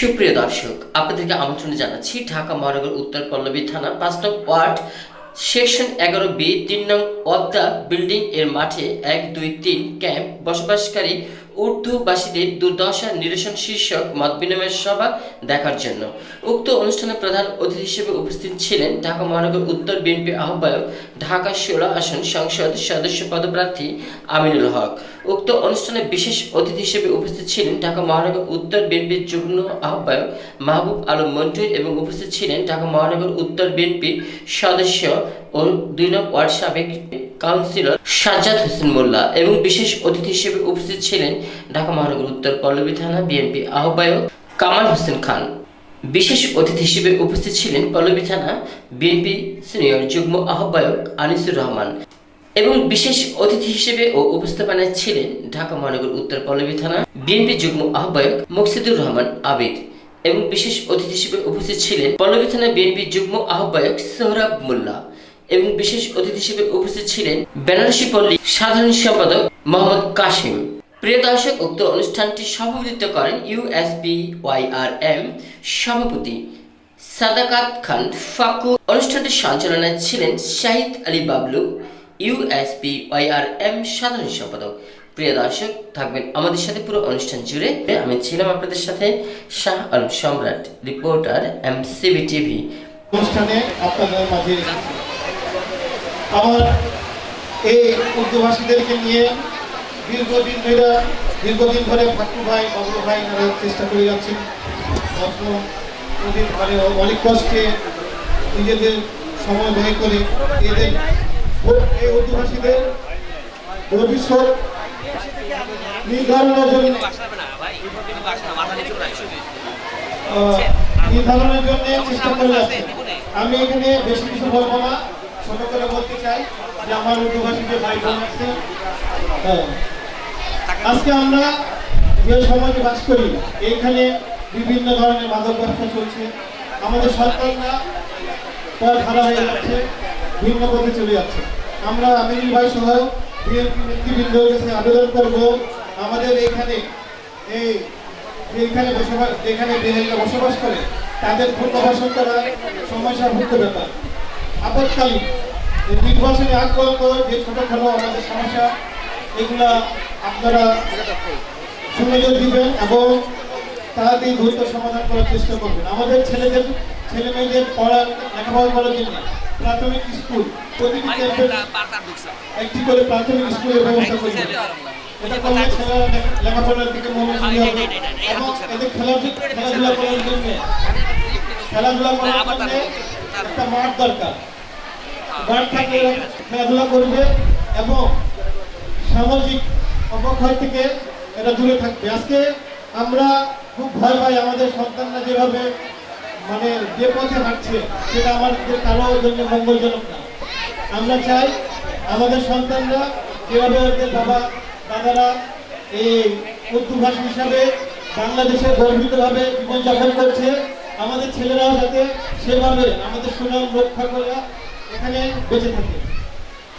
সুপ্রিয় দর্শক, আপনাদেরকে আমন্ত্রণ জানাচ্ছি ঢাকা মহানগর উত্তর পল্লবী থানা পাঁচ নং ওয়ার্ড, সেকশন এগারো বি, তিন নং অবদা বিল্ডিং এর মাঠে এক, দুই, তিন ক্যাম্প বসবাসকারী উর্দুবাসীদের দুর্দশা নিরসন শীর্ষক মত বিনিময় সভা দেখার জন্য। উক্ত অনুষ্ঠানে প্রধান অতিথি হিসেবে উপস্থিত ছিলেন ঢাকা মহানগর উত্তর বিএনপি আহ্বায়ক, ঢাকা ষোলো আসন সংসদ সদস্য পদপ্রার্থী আমিনুল হক। উক্ত অনুষ্ঠানে বিশেষ অতিথি হিসেবে উপস্থিত ছিলেন ঢাকা মহানগর উত্তর বিএনপির যুগ্ম আহ্বায়ক মাহবুব আলম মন্টু এবং উপস্থিত ছিলেন ঢাকা মহানগর উত্তর বিএনপির সদস্য ও দুই নং ওয়ার্ড সাবেক কাউন্সিলর সাজ্জাদ হোসেন মোল্লা এবং বিশেষ অতিথি হিসেবে উপস্থিত ছিলেন ঢাকা মহানগর উত্তর পল্লবী থানা বিএনপি আহ্বায়ক কামাল হোসেন খান। বিশেষ অতিথি হিসেবে উপস্থিত ছিলেন পল্লবী থানা বিএনপি সিনিয়র যুগ্ম আহ্বায়ক আনিসুর রহমান এবং বিশেষ অতিথি হিসেবে ও উপস্থাপনায় ছিলেন ঢাকা মহানগর উত্তর পল্লবী থানা বিএনপি যুগ্ম আহ্বায়ক মুকসিদুর রহমান আবিদ এবং বিশেষ অতিথি হিসেবে উপস্থিত ছিলেন পল্লবী থানা বিএনপি যুগ্ম আহ্বায়ক সোহরাব মোল্লা। এবং বিশেশ অতিথি হিসেবে উপস্থিত ছিলেন বেনারসি পল্লী সাধারণ সম্পাদক মোহাম্মদ কাশিম প্রিয় দর্শক, উক্ত অনুষ্ঠানটি সভাপতিত্ব করেন ইউএসপি ওয়াইআরএম সভাপতি সাদাকাত খান ফাকু। অনুষ্ঠানটির সঞ্চালনায় ছিলেন শাহিদ আলী বাবলু ইউএসপি ওয়াইআরএম সাধারণ সম্পাদক। প্রিয় দর্শক, থাকবেন আমাদের সাথে পুরো অনুষ্ঠান জুড়ে। আমি ছিলাম আপনাদের সাথে শাহ আলম সম্রাট, রিপোর্টার এমসিবি টিভি। অনুষ্ঠানে আপনাদের মাঝে আমার এই উর্দুভাষীদেরকে নিয়ে দীর্ঘদিন ধরে দীর্ঘদিন ধরে ফাটু ভাই অগ্র ভাই এনারা চেষ্টা করে যাচ্ছেন। ধরে অনেক কষ্টে নিজেদের সময় ব্যয় করে এদের এই উর্দুভাষীদের ভবিষ্যৎ নির্ধারণের জন্য নির্ধারণের জন্য চেষ্টা করে আমি এখানে বেশি কিছু বলব না ছোট করে বলতে চাই যে আমার যে হ্যাঁ। আজকে আমরা যে সমাজে বাস করি, এইখানে বিভিন্ন ধরনের চলছে। আমাদের সরকাররা হারা হয়ে যাচ্ছে, ভিন্ন পথে চলে যাচ্ছে। আমরা আমিনুল ভাই সহ কাছে আবেদন করব, আমাদের এখানে এই যেখানে বসবাস বসবাস করে, তাদের পুনর্বাসন করা ব্যাপার আপৎকালীন নির্বাচনে আগ পর্যন্ত যে ছোটখাটো আমাদের সমস্যা এগুলা আপনারা সুনজর দিবেন এবং তাড়াতাড়ি দ্রুত সমাধান করার চেষ্টা করবেন। আমাদের ছেলেদের ছেলে মেয়েদের পড়ার লেখাপড়া করার জন্য প্রাথমিক স্কুল প্রতিটি ক্যাম্পে একটি করে প্রাথমিক স্কুলের ব্যবস্থা করবেন। এটা করলে ছেলেরা লেখাপড়ার দিকে মনোযোগী হবে। এবং এদের খেলা খেলাধুলা করার জন্য খেলাধুলা করার জন্য একটা মাঠ দরকার। খেলাধুলা করবে এবং সামাজিক অবক্ষয় থেকে এটা দূরে থাকবে। আজকে আমরা খুব ভয় পাই আমাদের সন্তানরা যেভাবে মানে যে পথে হাঁটছে, সেটা আমাদের কারও জন্য মঙ্গলজনক না। আমরা চাই আমাদের সন্তানরা যেভাবে ওদের বাবা, দাদারা এই উর্দু ভাষা হিসাবে বাংলাদেশে গর্বিতভাবে জীবনযাপন করছে, আমাদের ছেলেরাও যাতে সেভাবে আমাদের সুনাম রক্ষা করে এখানে বেঁচে থাকে।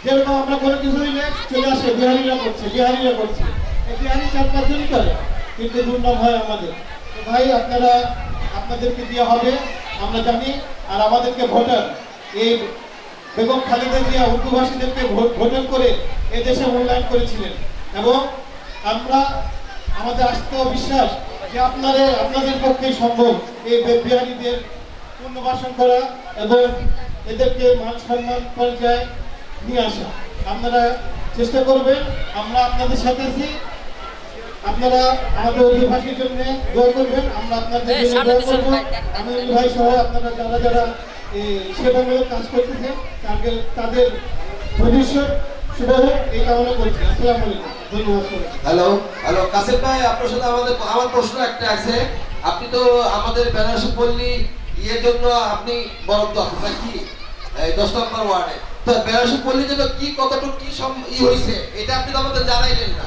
যেরকম আমরা কোনো কিছু হইলে চলে আসে, বিহারিরা করছে বিহারিরা করছে। বিহারি চার পাঁচজনই করে, কিন্তু দুর্নাম হয় আমাদের। ভাই, আপনারা, আপনাদেরকে দেওয়া হবে, আমরা জানি, আর আমাদেরকে ভোটার, এই বেগম খালেদা জিয়া উর্দুভাষীদেরকে ভোট- ভোটার করে এই দেশে মূল্যায়ন করেছিলেন। এবং আমরা, আমাদের আস্থা বিশ্বাস যে আপনাদের আপনাদের পক্ষেই সম্ভব এই বিহারীদের পুনর্বাসন করা এবং এদেরকে মান সম্মান পর্যায়ে নিয়ে আসা। আপনারা চেষ্টা করবেন আমরা আপনাদের সাথে আছি। আপনারা আমাদের অধিবাসীর জন্য দোয়া করবেন আমরা আপনাদের জন্য দোয়া করব। আমি ভাই সহ আপনারা যারা যারা এই সেবামূলক কাজ করতেছে তাদের তাদের ভবিষ্যৎ শুভ হোক এই কামনা করছি। আসসালামু আলাইকুম। ধন্যবাদ হ্যালো হ্যালো কাসিম ভাই আপনার সাথে আমাদের আমার প্রশ্ন একটা আছে। আপনি তো আমাদের বেনারসি পল্লী ইয়ের জন্য আপনি বরাদ্দ আছেন নাকি দশ নম্বর ওয়ার্ডে। তো বেনারসি পল্লীর জন্য কি, কতটুকু কি ই হয়েছে এটা আপনি আমাদের জানাইলেন না।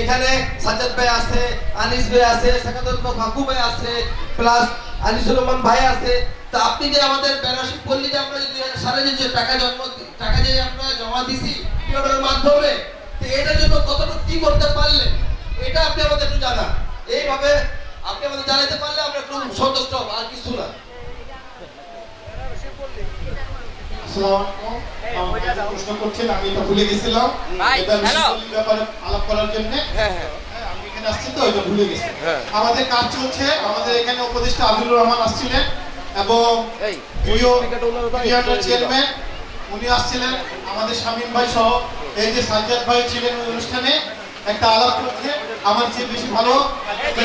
এখানে সাজ্জাদ ভাই আছে, আনিস ভাই আছে সেকাদত ফাকু ভাই আছে, প্লাস আনিসুর রহমান ভাই আছে। তা আপনি যে আমাদের বেনারসি পল্লী যে আমরা যে দুই হাজার সালে যে টাকা জন্ম, টাকা যে আমরা জমা দিছি পিওনের মাধ্যমে, তো এটার জন্য কতটুকু কি করতে পারলেন, এটা আপনি আমাদের একটু জানান। এইভাবে আপনি আমাদের জানাইতে পারলে আমরা একটু সন্তুষ্ট আর কিছু না আসসালামু আলাইকুম। আমাকে প্রশ্ন করছেন আমি এটা ভুলে গেছিলাম। ভাই, এটা হ্যালো। বিশ্ববিদ্যালয়ের ব্যাপারে আলাপ করার জন্য। হ্যাঁ হ্যাঁ। হ্যাঁ, আমি এখানে আসছি তো এটা ভুলে গেছি। আমাদের কাজ চলছে আমাদের এখানে উপদেষ্টা আব্দুর রহমান আসছিলেন এবং চেয়ারম্যান উনি আসছিলেন আমাদের শামীম ভাই সহ। এই যে সাজ্জাদ ভাই ছিলেন ওই অনুষ্ঠানে একটা আলাপ করছে আমার চেয়ে বেশি ভালো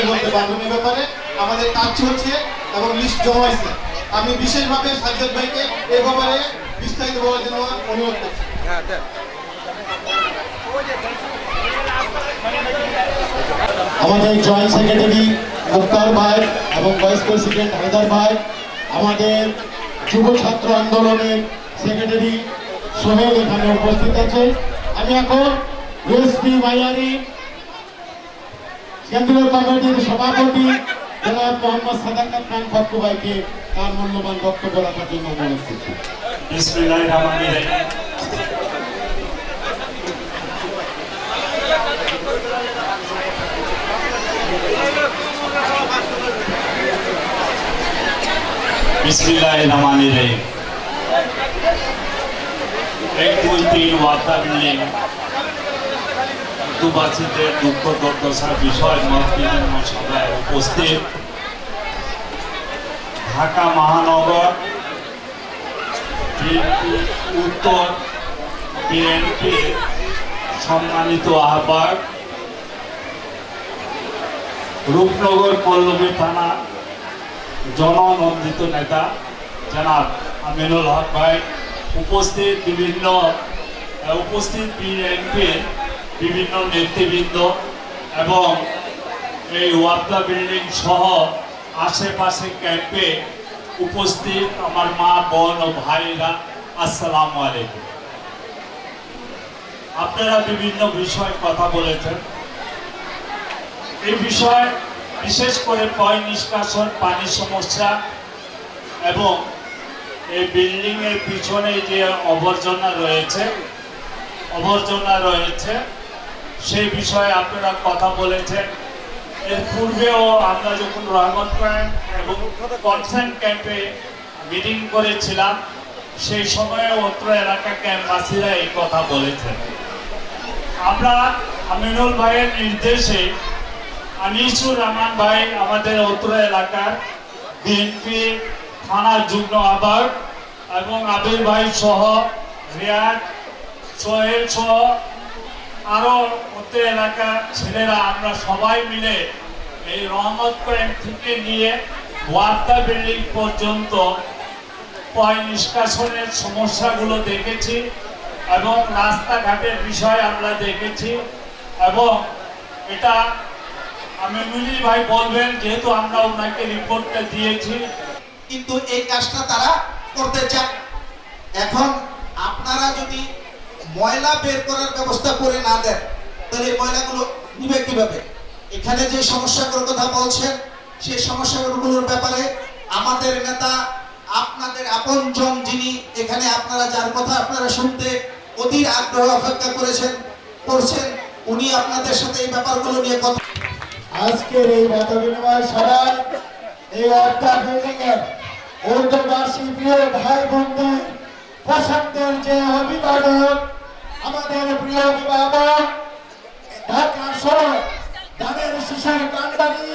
বলতে পারবেন এই ব্যাপারে। আমাদের কাজ চলছে এবং লিস্ট জমা হয়েছে। আমি বিশেষভাবে সাজ্জাদ ভাইকে এই ব্যাপারে বিস্তারিত বলার জন্য অনুরোধ করছি হ্যাঁ আমাদের জয়েন্ট সেক্রেটারি মুক্তার ভাই এবং ভাইস প্রেসিডেন্ট হায়দার ভাই, আমাদের যুব ছাত্র আন্দোলনের সেক্রেটারি সোহেল এখানে উপস্থিত আছে। আমি এখন এসপি বাজারে কেন্দ্রীয় কমিটির সভাপতি জনাব মোহাম্মদ সাদাকাত খান ফটকু ভাইকে তার মূল্যবান বক্তব্য রাখার জন্য অনুরোধ করছি। বিসমিল্লাহির রহমানির রহিম। বিসমিল্লাহির রহমানির রহিম এক দুই তিন ওয়ার্তা বিল্ডিং দুবাসীদের দুঃখ দুর্দশার বিষয় মত সভায় উপস্থিত ঢাকা মহানগর উত্তর, বিএনপি সম্মানিত আহ্বায়ক, রূপনগর পল্লবী থানা জননন্দিত নেতা, জনাব আমিনুল হক ভাই, উপস্থিত বিভিন্ন উপস্থিত বিএনপির বিভিন্ন নেতৃবৃন্দ এবং এই ওয়ার্দা বিল্ডিং সহ আশেপাশে ক্যাম্পে উপস্থিত আমার মা, বোন ও ভাইরা আসসালামু আলাইকুম। আপনারা বিভিন্ন বিষয় কথা বলেছেন। এই বিষয় বিশেষ করে পয় নিষ্কাশন, পানি সমস্যা এবং এই বিল্ডিং এর পিছনে যে আবর্জনা রয়েছে আবর্জনা রয়েছে, সেই বিষয়ে আপনারা কথা বলেছেন। এর পূর্বেও আমরা যখন রহমত ক্যাম্প এবং কনসেন্ট ক্যাম্পে মিটিং করেছিলাম, সেই সময়ে অত্র এলাকা ক্যাম্পবাসীরা এই কথা বলেছেন। আমরা আমিনুল ভাইয়ের নির্দেশে আনিসুর রহমান ভাই আমাদের অত্র এলাকার বিএনপি থানার যুগ্ম আহ্বায়ক এবং আবির ভাই সহ রিয়াদ সোহেল সহ আরও অত্র এলাকা ছেলেরা, আমরা সবাই মিলে এই রহমত ক্যাম্প থেকে নিয়ে ওয়ার্তা বিল্ডিং পর্যন্ত পয় নিষ্কাশনের সমস্যাগুলো দেখেছি এবং রাস্তাঘাটের বিষয় আমরা দেখেছি এবং এটা আমি মিলি ভাই বলবেন, যেহেতু আমরা ওনাকে রিপোর্টটা দিয়েছি। কিন্তু এই কাজটা তারা করতে চান এখন আপনারা যদি ময়লা বের করার ব্যবস্থা করে না দেন, তাহলে এই ময়লাগুলো নিবে কীভাবে? এখানে যে সমস্যাগুলোর কথা বলছেন, সেই সমস্যাগুলোর ব্যাপারে আমাদের নেতা, আপনাদের আপনজন যিনি এখানে আপনারা যার কথা আপনারা শুনতে অধীর আগ্রহ অপেক্ষা করেছেন, করছেন, উনি আপনাদের সাথে এই ব্যাপারগুলো নিয়ে কথা আজকের এই মত বিনিময় সভায় এই অর্থা বিল্ডিং এর প্রিয় ভাই বোনদের পছন্দের যে অভিভাবক আমাদের প্রিয় অভিভাবক ঢাকা শহর ধানের শিশার কান্ডারি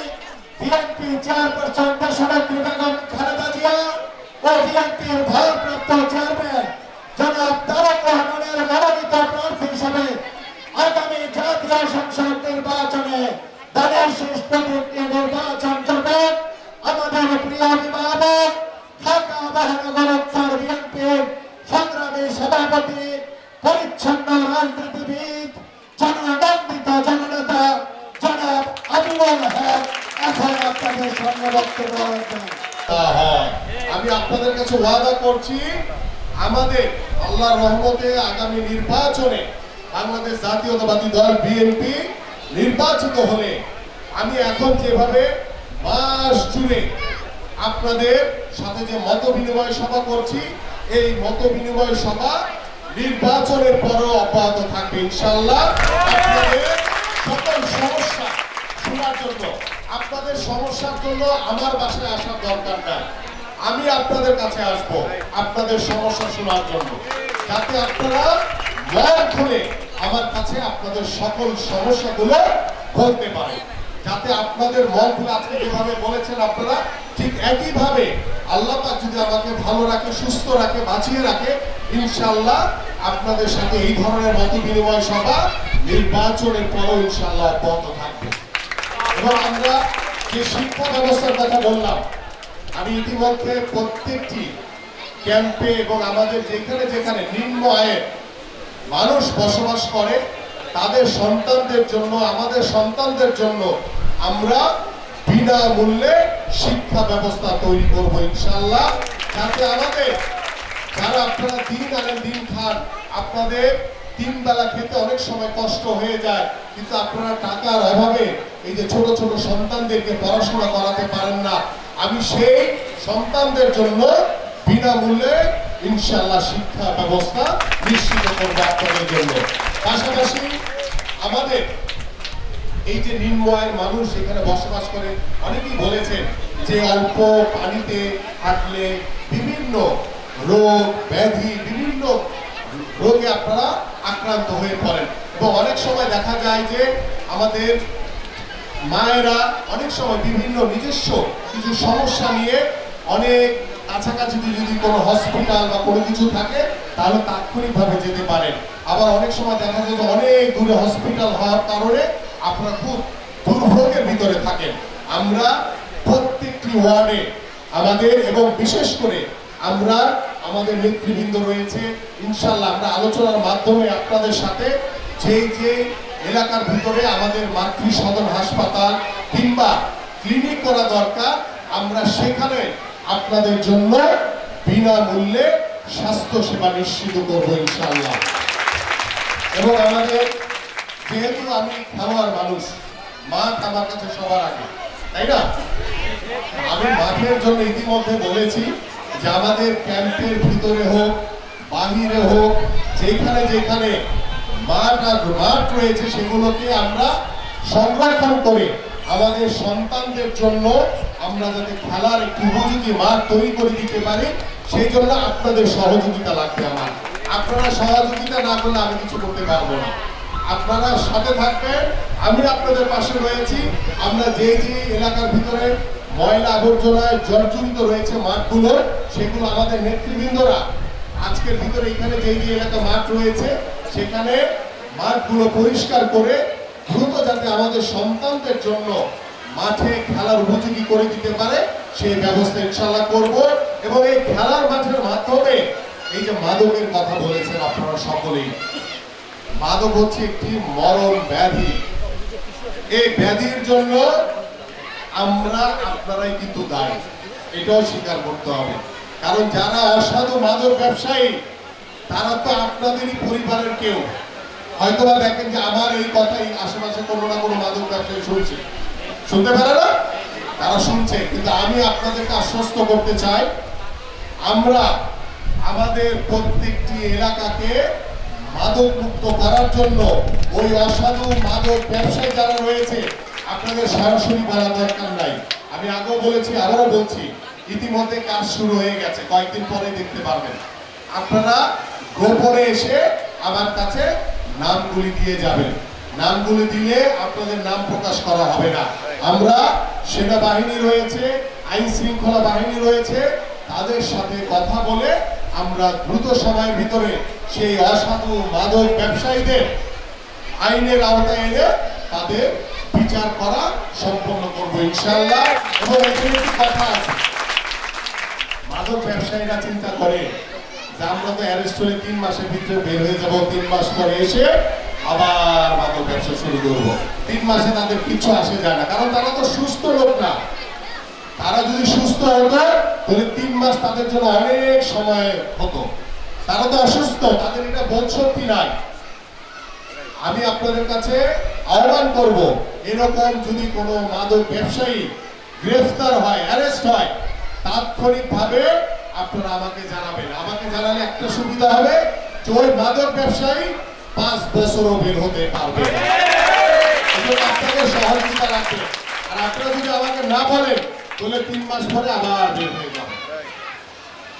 বিএনপি চেয়ারপারসন দেশনেত্রী বেগম খালেদা জিয়া ও বিএনপির ভারপ্রাপ্ত চেয়ারম্যান জনাব তারেক রহমানের মনোনীত প্রার্থী হিসেবে আগামী জাতীয় সংসদ নির্বাচনে দলের শেষ প্রতিনিধি নির্বাচন করবেন আমাদের প্রিয় অভিভাবক, ঢাকা মহানগর উত্তর বিএনপির সংগ্রামী সভাপতি পরিচ্ছন্ন রাজনীতিবিদ জননন্দিত জননেতা জনাব আমিনুল হক এখন আপনাদের সামনে বক্তব্য হ্যাঁ, আমি আপনাদের কাছে ওয়াদা করছি আমাদের আল্লাহর রহমতে আগামী নির্বাচনে বাংলাদেশ জাতীয়তাবাদী দল বিএনপি নির্বাচিত হলে আমি এখন যেভাবে মাস জুড়ে আপনাদের সাথে যে মত বিনিময় সভা করছি এই মত বিনিময় সভা নির্বাচনের পরও অব্যাহত থাকবে ইনশাল্লাহ আপনাদের সকল সমস্যা শোনার জন্য, আপনাদের সমস্যার জন্য আমার বাসায় আসার দরকার নাই। আমি আপনাদের কাছে আসব আপনাদের সমস্যা শোনার জন্য। যাতে আপনারা মন খুলে আমার কাছে আপনাদের সকল সমস্যাগুলো বলতে পারেন। যাতে আপনাদের মন খুলে আজকে যেভাবে বলেছেন আপনারা, ঠিক একইভাবে আল্লাহ যদি আমাকে ভালো রাখে, সুস্থ রাখে, বাঁচিয়ে রাখে, ইনশাআল্লাহ আপনাদের সাথে এই ধরনের মত বিনিময় সভা নির্বাচনের পরও ইনশাল্লাহ অব্যাহত থাকবে। এবং আমরা যে শিক্ষা ব্যবস্থার কথা বললাম, আমি ইতিমধ্যে প্রত্যেকটি ক্যাম্পে এবং আমাদের যেখানে যেখানে নিম্ন আয়ের মানুষ বসবাস করে, তাদের সন্তানদের জন্য, আমাদের সন্তানদের জন্য আমরা বিনামূল্যে শিক্ষা ব্যবস্থা তৈরি করব ইনশাল্লাহ যাতে আমাদের যারা আপনারা দিন আনেন দিন খান। আপনাদের তিন বেলা খেতে অনেক সময় কষ্ট হয়ে যায়, কিন্তু আপনারা টাকার অভাবে এই যে ছোট ছোট সন্তানদেরকে পড়াশোনা করাতে পারেন না। আমি সেই সন্তানদের জন্য বিনামূল্যে ইনশাল্লাহ শিক্ষা ব্যবস্থা নিশ্চিত করব আপনাদের জন্য। পাশাপাশি আমাদের এই যে নিম্ন আয়ের মানুষ এখানে বসবাস করে, অনেকেই বলেছেন যে অল্প পানিতে হাঁটলে বিভিন্ন রোগ, ব্যাধি, বিভিন্ন রোগে আপনারা আক্রান্ত হয়ে পড়েন। এবং অনেক সময় দেখা যায় যে আমাদের মায়েরা অনেক সময় বিভিন্ন নিজস্ব কিছু সমস্যা নিয়ে অনেক কাছাকাছি যদি কোনো হসপিটাল বা কোনো কিছু থাকে, তাহলে তাৎক্ষণিকভাবে যেতে পারেন। আবার অনেক সময় দেখা যায় যে অনেক দূরে হসপিটাল হওয়ার কারণে আপনারা খুব দুর্ভোগের ভিতরে থাকেন। আমরা প্রত্যেকটি ওয়ার্ডে আমাদের এবং বিশেষ করে আমরা আমাদের নেতৃবৃন্দ রয়েছে। ইনশাল্লাহ আমরা আলোচনার মাধ্যমে আপনাদের সাথে যে যে এলাকার ভিতরে আমাদের মাতৃ সদন হাসপাতাল কিংবা ক্লিনিক করা দরকার, আমরা সেখানে আপনাদের জন্য বিনামূল্যে স্বাস্থ্য সেবা নিশ্চিত করব ইনশাল্লাহ এবং আমাদের যেহেতু আমি খেলোয়াড় মানুষ, মাঠ আমার কাছে সবার আগে, তাই না? আমি মাঠের জন্য ইতিমধ্যে বলেছি যে আমাদের ক্যাম্পের ভিতরে হোক, বাহিরে হোক, যেখানে যেখানে মাঠ আর মাঠ রয়েছে সেগুলোকে আমরা সংরক্ষণ করে আমাদের সন্তানদের জন্য আমরা যাতে খেলার একটি উপযোগী মাঠ তৈরি করে দিতে পারি, সেই জন্য আপনাদের সহযোগিতা লাগবে আমার। আপনারা সহযোগিতা না করলে আমি কিছু করতে পারব না। আপনারা সাথে থাকবেন, আমি আপনাদের পাশে রয়েছি। আমরা যে যে এলাকার ভিতরে ময়লা আবর্জনায় জর্জরিত রয়েছে মাঠগুলো, সেগুলো আমাদের নেতৃবৃন্দরা আজকের ভিতরে এখানে যে যে এলাকা মাঠ রয়েছে, সেখানে মাঠগুলো পরিষ্কার করে দ্রুত যাতে আমাদের সন্তানদের জন্য মাঠে খেলার উপযোগী করে দিতে পারে, সেই ব্যবস্থা ইনশাল্লাহ করব এবং এই খেলার মাঠের মাধ্যমে এই যে মাদকের কথা বলেছেন আপনারা সকলেই, মাদক হচ্ছে একটি মরণ ব্যাধি। এই ব্যাধির জন্য আমরা আপনারাই কিন্তু দায়ী। এটাও স্বীকার করতে হবে। কারণ যারা অসাধু মাদক ব্যবসায়ী, তারা তো আপনাদেরই পরিবারের কেউ। হয়তো বা দেখেন যে আমার এই কথাই আশেপাশে কোনো না কোনো মাদক ব্যবসায়ী শুনছে। শুনতে পারে না? তারা শুনছে, কিন্তু আমি আপনাদেরকে আশ্বস্ত করতে চাই, আমরা আমাদের প্রত্যেকটি এলাকাকে মাদক মুক্ত করার জন্য ওই অসাধু মাদক ব্যবসায়ী যারা রয়েছে আপনাদের সরাসরি বলা দরকার নাই। আমি আগেও বলেছি, আবারও বলছি, ইতিমধ্যে কাজ শুরু হয়ে গেছে, কয়েকদিন পরে দেখতে পারবেন। আপনারা গোপনে এসে আমার কাছে নামগুলি দিয়ে যাবেন। নামগুলি দিলে আপনাদের নাম প্রকাশ করা হবে না। আমরা সেনাবাহিনী রয়েছে, আইন শৃঙ্খলা বাহিনী রয়েছে, তাদের সাথে কথা বলে আমরা দ্রুত সময়ের ভিতরে সেই অসাধু মাদক ব্যবসায়ীদের আইনের আওতায় এনে তাদের বিচার করা সম্পন্ন করব ইনশাল্লাহ মাদক ব্যবসায়ীরা চিন্তা করে যে আমরা তো অ্যারেস্ট তিন মাসের ভিতরে বের হয়ে তিন মাস পরে এসে আবার মাদক ব্যবসা শুরু করব। তিন মাসে তাদের কিছু আসে যায় না, কারণ তারা তো সুস্থ লোক না। তারা যদি সুস্থ হতো, তাহলে তিন মাস তাদের জন্য অনেক সময় হতো। তারা তো অসুস্থ, তাদের এটা বোধ শক্তি নাই। আমি আপনাদের কাছে আহ্বান করব, এরকম যদি কোনো মাদক ব্যবসায়ী গ্রেফতার হয়, অ্যারেস্ট হয়, তাৎক্ষণিকভাবে আপনারা আমাকে জানাবেন। আমাকে জানালে একটা সুবিধা হবে, যে ওই মাদক ব্যবসায়ী পাঁচ বছরও বের হতে পারবে আপনাদের সহযোগিতা লাগবে আর আপনারা যদি আমাকে না বলেন, তাহলে তিন মাস পরে আবার বের হয়ে যাবে।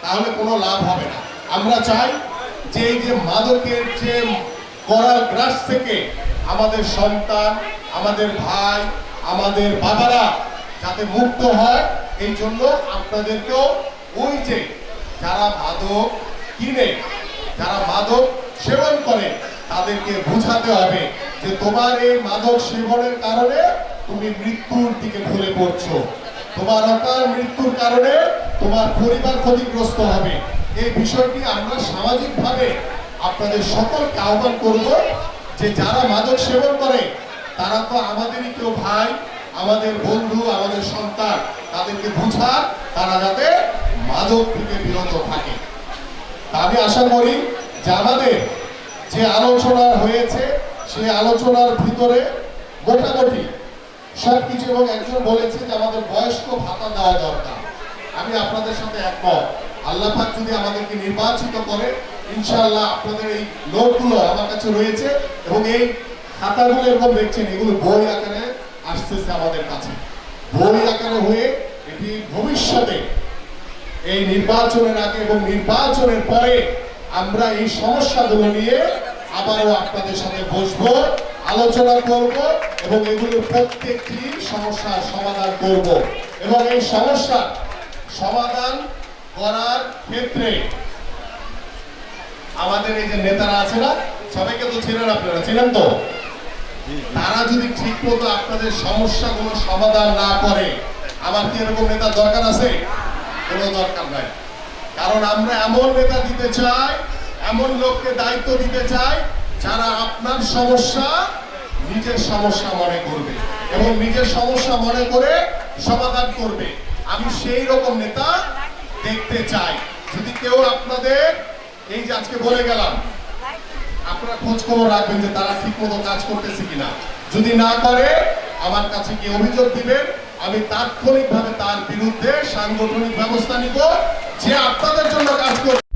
তাহলে কোনো লাভ হবে না। আমরা চাই যে এই যে মাদকের যে করাল গ্রাস থেকে আমাদের সন্তান, আমাদের ভাই, আমাদের বাবারা যাতে মুক্ত হয়, এই জন্য আপনাদেরকেও ওই যে যারা মাদক কিনে, যারা মাদক সেবন করে, তাদেরকে বোঝাতে হবে যে তোমার এই মাদক সেবনের কারণে তুমি মৃত্যুর দিকে ঢলে পড়ছো। তোমার অকাল মৃত্যুর কারণে তোমার পরিবার ক্ষতিগ্রস্ত হবে। এই বিষয়টি আমরা সামাজিকভাবে আপনাদের সকলকে আহ্বান করব যে যারা মাদক সেবন করে, তারা তো আমাদেরই কেউ ভাই, আমাদের বন্ধু, আমাদের সন্তান, তাদেরকে বুঝার তারা যাতে মাদক থেকে বিরত থাকে। আমি আশা করি যে আমাদের যে আলোচনা হয়েছে সেই আলোচনার ভিতরে মোটামুটি সবকিছু এবং একজন বলেছে যে আমাদের বয়স্ক ভাতা দেওয়া দরকার। আমি আপনাদের সাথে একমত। আল্লাহ যদি আমাদেরকে নির্বাচিত করে ইনশাআল্লাহ আপনাদের এই লোকগুলো আমার কাছে রয়েছে এবং এই খাতাগুলো এরকম দেখছেন, এগুলো বই আকারে আসতেছে আমাদের কাছে। বই আকারে হয়ে এটি ভবিষ্যতে এই নির্বাচনের আগে এবং নির্বাচনের পরে আমরা এই সমস্যাগুলো নিয়ে আবারও আপনাদের সাথে বসবো, আলোচনা করব এবং এগুলো প্রত্যেকটি সমস্যার সমাধান করব। এবং এই সমস্যার সমাধান করার ক্ষেত্রে আমাদের এই যে নেতারা আছে না, সবাইকে তো চেনেন আপনারা, চেনেন তো? তারা যদি ঠিক মতো আপনাদের সমস্যাগুলো সমাধান না করে, আমার কি এরকম নেতা দরকার আছে? কোনো দরকার নাই। কারণ আমরা এমন নেতা দিতে চাই, এমন লোককে দায়িত্ব দিতে চাই, যারা আপনার সমস্যা নিজের সমস্যা মনে করবে এবং নিজের সমস্যা মনে করে সমাধান করবে। আমি সেই রকম নেতা দেখতে চাই। যদি কেউ আপনাদের এই যে আজকে বলে গেলাম, আপনারা খোঁজ খবর রাখবেন যে তারা ঠিক মতো কাজ করতেছে কিনা। যদি না করে, আমার কাছে কি অভিযোগ দিবেন, আমি তাৎক্ষণিকভাবে তার বিরুদ্ধে সাংগঠনিক ব্যবস্থা নিব, যে আপনাদের জন্য কাজ করবে